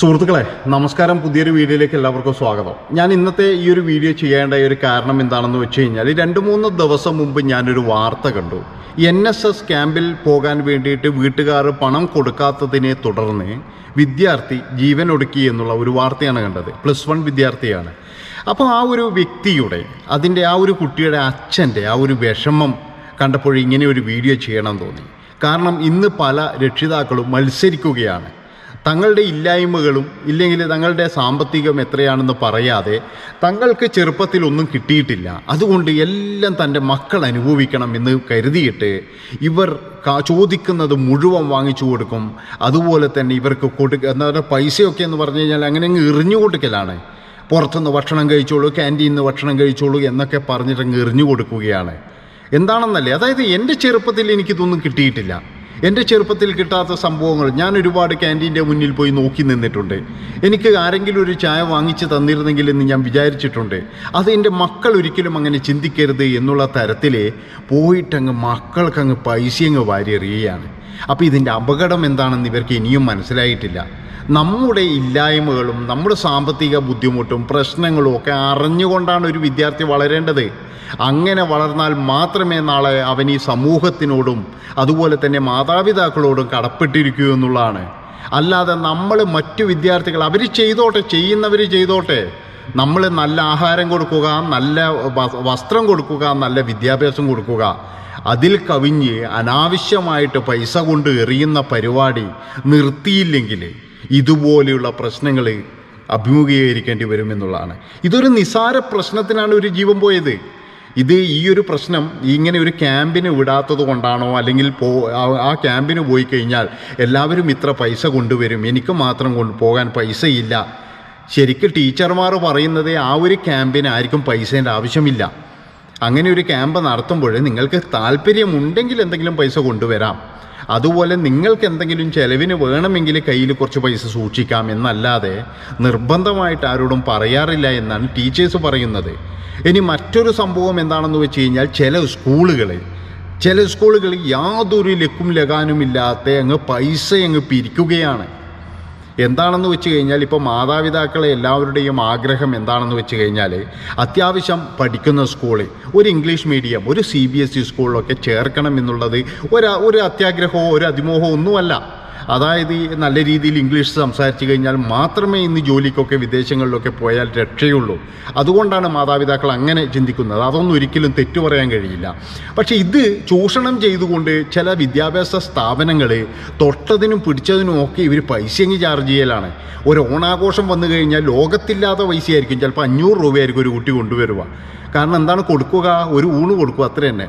സുഹൃത്തുക്കളെ നമസ്കാരം. പുതിയൊരു വീഡിയോയിലേക്ക് എല്ലാവർക്കും സ്വാഗതം. ഞാൻ ഇന്നത്തെ ഈ ഒരു വീഡിയോ ചെയ്യേണ്ട ഒരു കാരണം എന്താണെന്ന് വെച്ച് കഴിഞ്ഞാൽ രണ്ട് മൂന്ന് ദിവസം മുമ്പ് ഞാനൊരു വാർത്ത കണ്ടു. എൻ എസ് എസ് ക്യാമ്പിൽ പോകാൻ വേണ്ടിയിട്ട് വീട്ടുകാർ പണം കൊടുക്കാത്തതിനെ തുടർന്ന് വിദ്യാർത്ഥി ജീവൻ ഒടുക്കി എന്നുള്ള ഒരു വാർത്തയാണ് കണ്ടത്. പ്ലസ് വൺ വിദ്യാർത്ഥിയാണ്. അപ്പോൾ ആ ഒരു വ്യക്തിയുടെ അതിന്റെ ആ ഒരു കുട്ടിയുടെ അച്ഛന്റെ ആ ഒരു വിഷമം കണ്ടപ്പോൾ ഇങ്ങനെ ഒരു വീഡിയോ ചെയ്യണം തോന്നി. കാരണം ഇന്ന് പല രക്ഷിതാക്കളും മത്സരിക്കുകയാണ്. തങ്ങളുടെ ഇല്ലായ്മകളും ഇല്ലെങ്കിൽ തങ്ങളുടെ സാമ്പത്തികം എത്രയാണെന്ന് പറയാതെ തങ്ങൾക്ക് ചെറുപ്പത്തിൽ ഒന്നും കിട്ടിയിട്ടില്ല. അതുകൊണ്ട് എല്ലാം തന്റെ മക്കൾ അനുഭവിക്കണം എന്ന് കരുതിയിട്ട് ഇവർ ചോദിക്കുന്നത് മുഴുവൻ വാങ്ങിച്ചു കൊടുക്കും. അതുപോലെ തന്നെ ഇവർക്ക് കൊടുക്ക എന്താ പറയുക പൈസയൊക്കെ എന്ന് പറഞ്ഞു കഴിഞ്ഞാൽ അങ്ങനെ അങ്ങ് എറിഞ്ഞു കൊടുക്കലാണ്. പുറത്തുനിന്ന് ഭക്ഷണം കഴിച്ചോളൂ ക്യാന്റീനിൽ നിന്ന് ഭക്ഷണം കഴിച്ചോളൂ എന്നൊക്കെ പറഞ്ഞിട്ട് അങ്ങ് എറിഞ്ഞു കൊടുക്കുകയാണ്. എന്താണെന്നല്ലേ? അതായത് എന്റെ ചെറുപ്പത്തിൽ എനിക്കിതൊന്നും കിട്ടിയിട്ടില്ല. എന്റെ ചെറുപ്പത്തിൽ കിട്ടാത്ത സംഭവങ്ങൾ ഞാൻ ഒരുപാട് ക്യാന്റീന്റെ മുന്നിൽ പോയി നോക്കി നിന്നിട്ടുണ്ട്. എനിക്ക് ആരെങ്കിലും ഒരു ചായ വാങ്ങിച്ച് തന്നിരുന്നെങ്കിൽ എന്ന് ഞാൻ വിചാരിച്ചിട്ടുണ്ട്. അത് എന്റെ മക്കൾ ഒരിക്കലും അങ്ങനെ ചിന്തിക്കരുത് എന്നുള്ള തരത്തിൽ പോയിട്ടങ്ങ് മക്കൾക്കങ്ങ് പൈസയങ്ങ് വാരിയെറിയുകയാണ്. അപ്പോൾ ഇതിന്റെ അപകടം എന്താണെന്ന് ഇവർക്ക് ഇനിയും മനസ്സിലായിട്ടില്ല. നമ്മുടെ ഇല്ലായ്മകളും നമ്മുടെ സാമ്പത്തിക ബുദ്ധിമുട്ടും പ്രശ്നങ്ങളും ഒക്കെ അറിഞ്ഞുകൊണ്ടാണ് ഒരു വിദ്യാർത്ഥി വളരേണ്ടത്. അങ്ങനെ വളർന്നാൽ മാത്രമേ നാളെ അവൻ ഈ സമൂഹത്തിനോടും അതുപോലെ തന്നെ മാതാപിതാക്കളോടും കടപ്പെട്ടിരിക്കൂ എന്നുള്ളതാണ്. അല്ലാതെ നമ്മൾ മറ്റു വിദ്യാർത്ഥികൾ അവർ ചെയ്തോട്ടെ ചെയ്യുന്നവർ ചെയ്തോട്ടെ നമ്മൾ നല്ല ആഹാരം കൊടുക്കുക നല്ല വസ്ത്രം കൊടുക്കുക നല്ല വിദ്യാഭ്യാസം കൊടുക്കുക അതിൽ കവിഞ്ഞ് അനാവശ്യമായിട്ട് പൈസ കൊണ്ട് എറിയുന്ന പരിപാടി നിർത്തിയില്ലെങ്കിൽ ഇതുപോലെയുള്ള പ്രശ്നങ്ങൾ അഭിമുഖീകരിക്കേണ്ടി വരുമെന്നുള്ളതാണ് ഇതൊരു നിസാര പ്രശ്നത്തിനാണ് ഒരു ജീവൻ പോയത്. ഇത് ഈ ഒരു പ്രശ്നം ഇങ്ങനെ ഒരു ക്യാമ്പിന് വിടാത്തത് കൊണ്ടാണോ അല്ലെങ്കിൽ പോ ആ- ക്യാമ്പിന് പോയി കഴിഞ്ഞാൽ എല്ലാവരും ഇത്ര പൈസ കൊണ്ടുവരും. എനിക്ക് മാത്രം കൊണ്ട് പോകാൻ പൈസയില്ല. ശരിക്കും ടീച്ചർമാർ പറയുന്നത് ആ ഒരു ക്യാമ്പിന് ആർക്കും പൈസേന്റെ ആവശ്യമില്ല. അങ്ങനെ ഒരു ക്യാമ്പ് നടത്തുമ്പോൾ നിങ്ങൾക്ക് താല്പര്യമുണ്ടെങ്കിൽ എന്തെങ്കിലും പൈസ കൊണ്ടുവരാം. അതുപോലെ നിങ്ങൾക്ക് എന്തെങ്കിലും ചെലവിന് വേണമെങ്കിൽ കയ്യിൽ കുറച്ച് പൈസ സൂക്ഷിക്കാം എന്നല്ലാതെ നിർബന്ധമായിട്ട് ആരോടും പറയാറില്ല എന്നാണ് ടീച്ചേഴ്സ് പറയുന്നത്. ഇനി മറ്റൊരു സംഭവം എന്താണെന്ന് വെച്ച് കഴിഞ്ഞാൽ ചില സ്കൂളുകൾ ചില സ്കൂളുകളിൽ യാതൊരു ലക്കും ലഗാനുമില്ലാത്ത അങ്ങ് പൈസ അങ്ങ് പിരിക്കുകയാണ്. എന്താണെന്ന് വെച്ച് കഴിഞ്ഞാൽ ഇപ്പോൾ മാതാപിതാക്കളെ എല്ലാവരുടെയും ആഗ്രഹം എന്താണെന്ന് വെച്ച് കഴിഞ്ഞാൽ അത്യാവശ്യം പഠിക്കുന്ന സ്കൂളിൽ ഒരു ഇംഗ്ലീഷ് മീഡിയം ഒരു സി ബി എസ് ഇ സ്കൂളിലൊക്കെ ചേർക്കണം എന്നുള്ളത് ഒരു ഒരു അത്യാഗ്രഹമോ ഒരു അതിമോഹമോ ഒന്നുമല്ല. അതായത് നല്ല രീതിയിൽ ഇംഗ്ലീഷ് സംസാരിച്ചു കഴിഞ്ഞാൽ മാത്രമേ ഇന്ന് ജോലിക്കൊക്കെ വിദേശങ്ങളിലൊക്കെ പോയാൽ രക്ഷയുള്ളൂ. അതുകൊണ്ടാണ് മാതാപിതാക്കൾ അങ്ങനെ ചിന്തിക്കുന്നത്. അതൊന്നും ഒരിക്കലും തെറ്റു പറയാൻ കഴിയില്ല. പക്ഷേ ഇത് ചൂഷണം ചെയ്തുകൊണ്ട് ചില വിദ്യാഭ്യാസ സ്ഥാപനങ്ങൾ തൊട്ടതിനും പിടിച്ചതിനും ഒക്കെ ഇവർ പൈസ അങ്ങ് ചാർജ് ചെയ്യലാണ്. ഒരു ഓണാഘോഷം വന്നു കഴിഞ്ഞാൽ ലോകത്തില്ലാത്ത പൈസയായിരിക്കും. ചിലപ്പോൾ അഞ്ഞൂറ് രൂപയായിരിക്കും ഒരു കുട്ടി കൊണ്ടുവരിക. കാരണം എന്താണ് കൊടുക്കുക? ഒരു ഊണ് കൊടുക്കുക. അത്ര തന്നെ.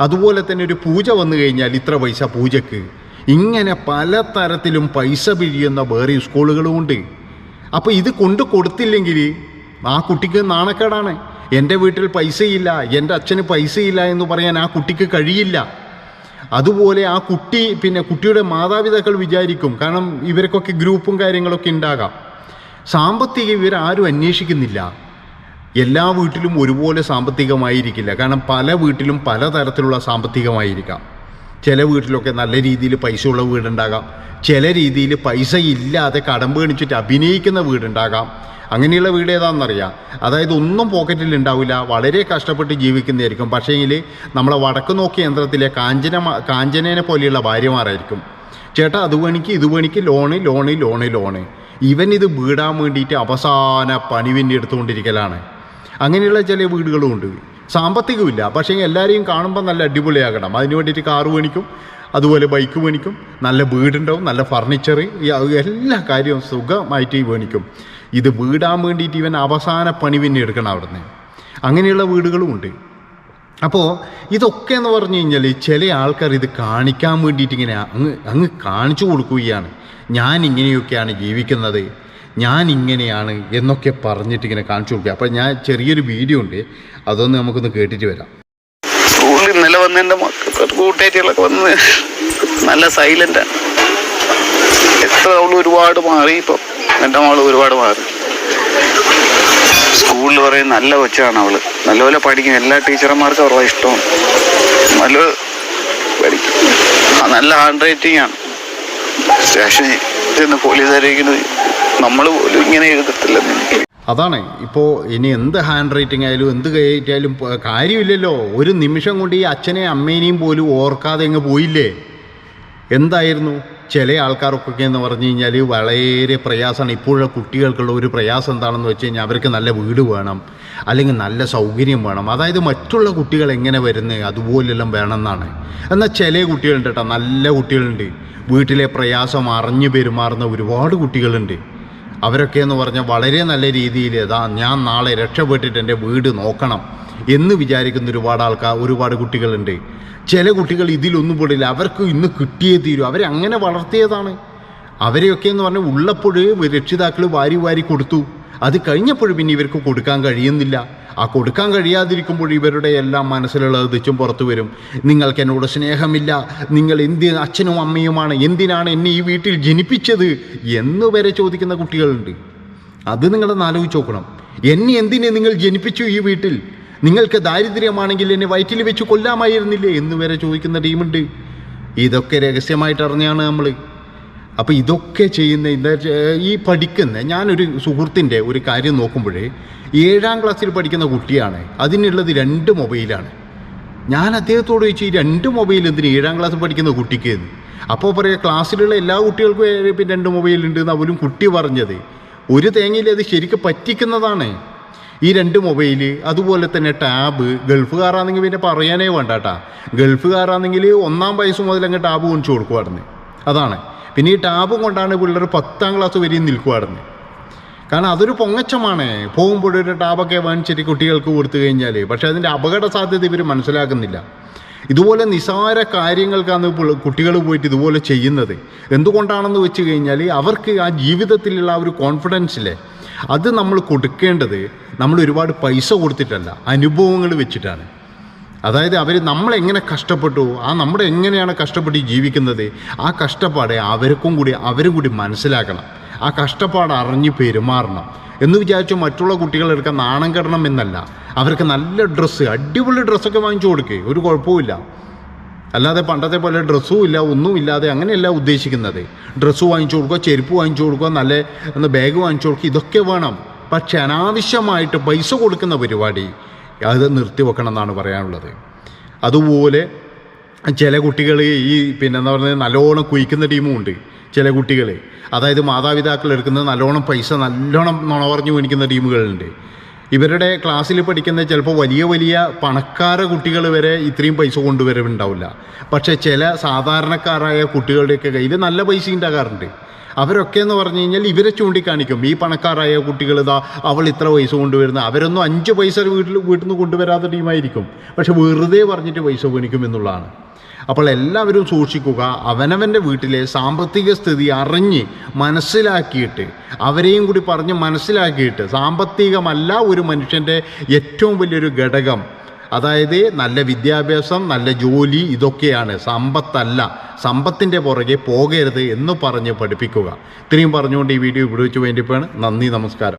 അതുപോലെ തന്നെ ഒരു പൂജ വന്നു കഴിഞ്ഞാൽ ഇത്ര പൈസ പൂജക്ക്. ഇങ്ങനെ പല തരത്തിലും പൈസ പിഴിയുന്ന വേറെ സ്കൂളുകളുമുണ്ട്. അപ്പോൾ ഇത് കൊണ്ടു കൊടുത്തില്ലെങ്കിൽ ആ കുട്ടിക്ക് നാണക്കേടാണ്. എന്റെ വീട്ടിൽ പൈസയില്ല എന്റെ അച്ഛന് പൈസയില്ല എന്ന് പറയാൻ ആ കുട്ടിക്ക് കഴിയില്ല. അതുപോലെ ആ കുട്ടി പിന്നെ കുട്ടിയുടെ മാതാപിതാക്കൾ വിചാരിക്കും കാരണം ഇവർക്കൊക്കെ ഗ്രൂപ്പും കാര്യങ്ങളൊക്കെ ഉണ്ടാകാം. സാമ്പത്തിക ഇവർ ആരും അന്വേഷിക്കുന്നില്ല. എല്ലാ വീട്ടിലും ഒരുപോലെ സാമ്പത്തികമായിരിക്കില്ല. കാരണം പല വീട്ടിലും പലതരത്തിലുള്ള സാമ്പത്തികമായിരിക്കാം. ചില വീട്ടിലൊക്കെ നല്ല രീതിയിൽ പൈസ ഉള്ള വീടുണ്ടാകാം. ചില രീതിയിൽ പൈസ ഇല്ലാതെ കടം പേണിച്ചിട്ട് അഭിനയിക്കുന്ന വീടുണ്ടാകാം. അങ്ങനെയുള്ള വീട് ഏതാണെന്നറിയാം? അതായത് ഒന്നും പോക്കറ്റിൽ ഉണ്ടാവില്ല. വളരെ കഷ്ടപ്പെട്ട് ജീവിക്കുന്നതായിരിക്കും. പക്ഷേങ്കിൽ നമ്മളെ വടക്ക് നോക്കിയ യന്ത്രത്തിലെ കാഞ്ചന കാഞ്ചനേനെ പോലെയുള്ള ഭാര്യമാരായിരിക്കും. ചേട്ടാ അത് വേണിക്ക് ഇത് വേണിക്ക് ലോണ് ലോണ് ലോണ് ലോണ്. ഇവൻ ഇത് വീടാൻ വേണ്ടിയിട്ട് അവസാന പണിവിന്റെ എടുത്തുകൊണ്ടിരിക്കലാണ്. അങ്ങനെയുള്ള ചില വീടുകളും ഉണ്ട്. സാമ്പത്തികമില്ല പക്ഷേ എല്ലാവരെയും കാണുമ്പോൾ നല്ല അടിപൊളിയാകണം. അതിന് വേണ്ടിയിട്ട് കാറ് മേടിക്കും അതുപോലെ ബൈക്ക് മേടിക്കും നല്ല വീടുണ്ടാവും നല്ല ഫർണിച്ചർ എല്ലാ കാര്യവും സുഖമായിട്ട് മേടിക്കും. ഇത് വീടാൻ വേണ്ടിയിട്ട് ഇവൻ അവസാന പണി പിന്നെ എടുക്കണം അവിടുന്ന്. അങ്ങനെയുള്ള വീടുകളും ഉണ്ട്. അപ്പോൾ ഇതൊക്കെ എന്ന് പറഞ്ഞു കഴിഞ്ഞാൽ ചില ആൾക്കാർ ഇത് കാണിക്കാൻ വേണ്ടിയിട്ട് ഇങ്ങനെ അങ്ങ് അങ്ങ് കാണിച്ചു കൊടുക്കുകയാണ്. ഞാൻ ഇങ്ങനെയൊക്കെയാണ് ജീവിക്കുന്നത്. ഞാൻ ഇങ്ങനെയാണ് എന്നൊക്കെ പറഞ്ഞിട്ട് ഇങ്ങനെ കാണിച്ചു കൊടുക്കുക. അപ്പോൾ ഞാൻ ചെറിയൊരു വീഡിയോ ഉണ്ട്. അതൊന്ന് നമുക്കൊന്ന് കേട്ടിട്ട് വരാം. സ്കൂളിൽ ഇന്നലെ വന്ന് എന്റെ കൂട്ടുകാരികളൊക്കെ വന്ന് നല്ല സൈലന്റാണ് എത്ര അവൾ ഒരുപാട് മാറി ഇപ്പം. എന്റെ മോൾ ഒരുപാട് മാറി. സ്കൂളിൽ പറയും നല്ല കൊച്ചാണ് അവൾ. നല്ലപോലെ പഠിക്കും. എല്ലാ ടീച്ചർമാർക്കും അവരുടെ ഇഷ്ടമാണ്. നല്ല പഠിക്കും. നല്ല ഹാൻഡ് റൈറ്റിംഗ് ആണ്. സ്റ്റേഷനിൽ ചെന്ന് പോലീസ് അറിയിക്കുന്നത് നമ്മൾ പോലും ഇങ്ങനെ എഴുതത്തില്ല. അതാണ് ഇപ്പോൾ ഇനി എന്ത് ഹാൻഡ് റൈറ്റിംഗ് ആയാലും എന്ത് കയറ്റിയാലും കാര്യമില്ലല്ലോ. ഒരു നിമിഷം കൊണ്ട് ഈ അച്ഛനെയും അമ്മേനെയും പോലും ഓർക്കാതെ അങ്ങ് പോയില്ലേ? എന്തായിരുന്നു? ചില ആൾക്കാർക്കൊക്കെ എന്ന് പറഞ്ഞു കഴിഞ്ഞാൽ വളരെ പ്രയാസമാണ്. ഇപ്പോഴുള്ള കുട്ടികൾക്കുള്ള ഒരു പ്രയാസം എന്താണെന്ന് വെച്ച് കഴിഞ്ഞാൽ അവർക്ക് നല്ല വീട് വേണം അല്ലെങ്കിൽ നല്ല സൗകര്യം വേണം. അതായത് മറ്റുള്ള കുട്ടികൾ എങ്ങനെ വരുന്നത് അതുപോലെല്ലാം വേണമെന്നാണ്. എന്നാൽ ചില കുട്ടികളുണ്ട് കേട്ടോ നല്ല കുട്ടികളുണ്ട്. വീട്ടിലെ പ്രയാസം അറിഞ്ഞു പെരുമാറുന്ന ഒരുപാട് കുട്ടികളുണ്ട്. അവരൊക്കെ എന്ന് പറഞ്ഞാൽ വളരെ നല്ല രീതിയിൽ ഇതാ ഞാൻ നാളെ രക്ഷപ്പെട്ടിട്ട് എന്റെ വീട് നോക്കണം എന്ന് വിചാരിക്കുന്ന ഒരുപാട് ആൾക്കാർ ഒരുപാട് കുട്ടികളുണ്ട്. ചില കുട്ടികൾ ഇതിലൊന്നും പെടില്ല. അവർക്ക് ഇന്ന് കിട്ടിയേ തീരും. അവരെ അങ്ങനെ വളർത്തിയതാണ്. അവരെയൊക്കെ എന്ന് പറഞ്ഞാൽ ഉള്ളപ്പോഴേ രക്ഷിതാക്കൾ വാരി വാരി കൊടുത്തു. അത് കഴിഞ്ഞപ്പോൾ പിന്നെ ഇവർക്ക് കൊടുക്കാൻ കഴിയുന്നില്ല. ആ കൊടുക്കാൻ കഴിയാതിരിക്കുമ്പോൾ ഇവരുടെ എല്ലാം മനസ്സിലുള്ളത് തിച്ചും പുറത്തു വരും. നിങ്ങൾക്ക് എന്നോട് സ്നേഹമില്ല. നിങ്ങൾ എന്ത് അച്ഛനും അമ്മയുമാണ്. എന്തിനാണ് എന്നെ ഈ വീട്ടിൽ ജനിപ്പിച്ചത് എന്ന് വരെ ചോദിക്കുന്ന കുട്ടികളുണ്ട്. അത് നിങ്ങളൊന്ന് ആലോചിച്ച് നോക്കണം. എന്നെ എന്തിനെ നിങ്ങൾ ജനിപ്പിച്ചു ഈ വീട്ടിൽ? നിങ്ങൾക്ക് ദാരിദ്ര്യമാണെങ്കിൽ എന്നെ വയറ്റിൽ വെച്ച് കൊല്ലാമായിരുന്നില്ലേ എന്ന് വരെ ചോദിക്കുന്ന ടീമുണ്ട്. ഇതൊക്കെ രഹസ്യമായിട്ട് അറിഞ്ഞാണ് നമ്മൾ അപ്പോൾ ഇതൊക്കെ ചെയ്യുന്ന എന്താ ഈ പഠിക്കുന്ന ഞാനൊരു സുഹൃത്തിന്റെ ഒരു കാര്യം നോക്കുമ്പോഴേ ഏഴാം ക്ലാസ്സിൽ പഠിക്കുന്ന കുട്ടിയാണ് അതിനുള്ളത് രണ്ട് മൊബൈലാണ്. ഞാൻ അദ്ദേഹത്തോട് ചോദിച്ചു ഈ രണ്ട് മൊബൈൽ എന്തിന് ഏഴാം ക്ലാസ് പഠിക്കുന്ന കുട്ടിക്ക് എന്ന്? അപ്പോൾ പറയാം ക്ലാസ്സിലുള്ള എല്ലാ കുട്ടികൾക്കും പിന്നെ രണ്ട് മൊബൈലുണ്ട് എന്ന് അവരും കുട്ടി പറഞ്ഞത്. ഒരു തേങ്ങയിൽ അത് ശരിക്കും പറ്റിക്കുന്നതാണ്. ഈ രണ്ട് മൊബൈൽ അതുപോലെ തന്നെ ടാബ് ഗൾഫുകാരാണെങ്കിൽ പിന്നെ പറയാനേ വേണ്ട കേട്ടാ ഗൾഫുകാരാണെങ്കിൽ ഒന്നാം വയസ്സ് മുതൽ അങ്ങ് ടാബ് കൊണ്ടു കൊടുക്കുവായിരുന്നു അതാണ്. പിന്നെ ഈ ടാബും കൊണ്ടാണ് പിള്ളേർ പത്താം ക്ലാസ് വരെയും നിൽക്കുമായിരുന്നു കാരണം അതൊരു പൊങ്ങച്ചമാണ്. പോകുമ്പോഴൊരു ടാബൊക്കെ വാങ്ങിച്ചിട്ട് കുട്ടികൾക്ക് കൊടുത്തു കഴിഞ്ഞാൽ പക്ഷേ അതിന്റെ അപകട സാധ്യത ഇവർ മനസ്സിലാക്കുന്നില്ല. ഇതുപോലെ നിസാര കാര്യങ്ങൾക്കാണ് കുട്ടികൾ പോയിട്ട് ഇതുപോലെ ചെയ്യുന്നത്. എന്തുകൊണ്ടാണെന്ന് വെച്ച് കഴിഞ്ഞാൽ അവർക്ക് ആ ജീവിതത്തിലുള്ള ആ ഒരു കോൺഫിഡൻസിലെ അത് നമ്മൾ കൊടുക്കേണ്ടത് നമ്മൾ ഒരുപാട് പൈസ കൊടുത്തിട്ടല്ല അനുഭവങ്ങൾ വെച്ചിട്ടാണ്. അതായത് അവർ നമ്മളെങ്ങനെ കഷ്ടപ്പെട്ടു ആ നമ്മുടെ എങ്ങനെയാണ് കഷ്ടപ്പെട്ട് ജീവിക്കുന്നത് ആ കഷ്ടപ്പാടെ അവർക്കും കൂടി അവരും കൂടി മനസ്സിലാക്കണം. ആ കഷ്ടപ്പാട് അറിഞ്ഞ് പെരുമാറണം. എന്ന് വിചാരിച്ചു മറ്റുള്ള കുട്ടികളെടുക്കാൻ നാണം കെടണം എന്നല്ല. അവർക്ക് നല്ല ഡ്രസ്സ് അടിപൊളി ഡ്രസ്സൊക്കെ വാങ്ങിച്ചു കൊടുക്കേ ഒരു കുഴപ്പമില്ല അല്ലാതെ പണ്ടത്തെ പോലെ ഡ്രസ്സും ഇല്ല ഒന്നും ഇല്ലാതെ അങ്ങനെയല്ല ഉദ്ദേശിക്കുന്നത്. ഡ്രസ്സ് വാങ്ങിച്ചു കൊടുക്കുക ചെരുപ്പ് വാങ്ങിച്ചു കൊടുക്കുക നല്ല ബാഗ് വാങ്ങിച്ചു കൊടുക്കുക ഇതൊക്കെ വേണം. പക്ഷെ അനാവശ്യമായിട്ട് പൈസ കൊടുക്കുന്ന പരിപാടി അത് നിർത്തിവെക്കണം എന്നാണ് പറയാനുള്ളത്. അതുപോലെ ചില കുട്ടികൾ ഈ പിന്നെ എന്താ പറയുന്നത് നല്ലോണം കുയിക്കുന്ന ടീമും ഉണ്ട് ചില കുട്ടികൾ അതായത് മാതാപിതാക്കൾ എടുക്കുന്നത് നല്ലോണം പൈസ നല്ലോണം നുണ പറഞ്ഞു മേടിക്കുന്ന ടീമുകളുണ്ട്. ഇവരുടെ ക്ലാസ്സിൽ പഠിക്കുന്ന ചിലപ്പോൾ വലിയ വലിയ പണക്കാര കുട്ടികൾ വരെ ഇത്രയും പൈസ കൊണ്ടുവരവുണ്ടാവില്ല. പക്ഷേ ചില സാധാരണക്കാരായ കുട്ടികളുടെയൊക്കെ കയ്യിൽ നല്ല പൈസ ഉണ്ടാകാറുണ്ട്. അവരൊക്കെ എന്ന് പറഞ്ഞു കഴിഞ്ഞാൽ ഇവരെ ചൂണ്ടിക്കാണിക്കും. ഈ പണക്കാരായ കുട്ടികൾ ഇതാ അവൾ ഇത്ര പൈസ കൊണ്ടുവരുന്ന അവരൊന്നും അഞ്ച് പൈസ വീട്ടിൽ വീട്ടിൽ നിന്ന് കൊണ്ടുവരാത്ത ടീമായിരിക്കും. പക്ഷെ വെറുതെ പറഞ്ഞിട്ട് പൈസ മേടിക്കും എന്നുള്ളതാണ്. അപ്പോൾ എല്ലാവരും സൂക്ഷിക്കുക അവനവന്റെ വീട്ടിലെ സാമ്പത്തിക സ്ഥിതി അറിഞ്ഞ് മനസ്സിലാക്കിയിട്ട് അവരെയും കൂടി പറഞ്ഞ് മനസ്സിലാക്കിയിട്ട് സാമ്പത്തികമല്ല ഒരു മനുഷ്യന്റെ ഏറ്റവും വലിയൊരു ഘടകം അതായത് നല്ല വിദ്യാഭ്യാസം നല്ല ജോലി ഇതൊക്കെയാണ്. സമ്പത്തല്ല. സമ്പത്തിന്റെ പുറകെ പോകരുത് എന്ന് പറഞ്ഞ് പഠിപ്പിക്കുക. ഇത്രയും പറഞ്ഞുകൊണ്ട് ഈ വീഡിയോ ഇവിടെ വെച്ച് വേണ്ടിപ്പോയാണ് നന്ദി നമസ്കാരം.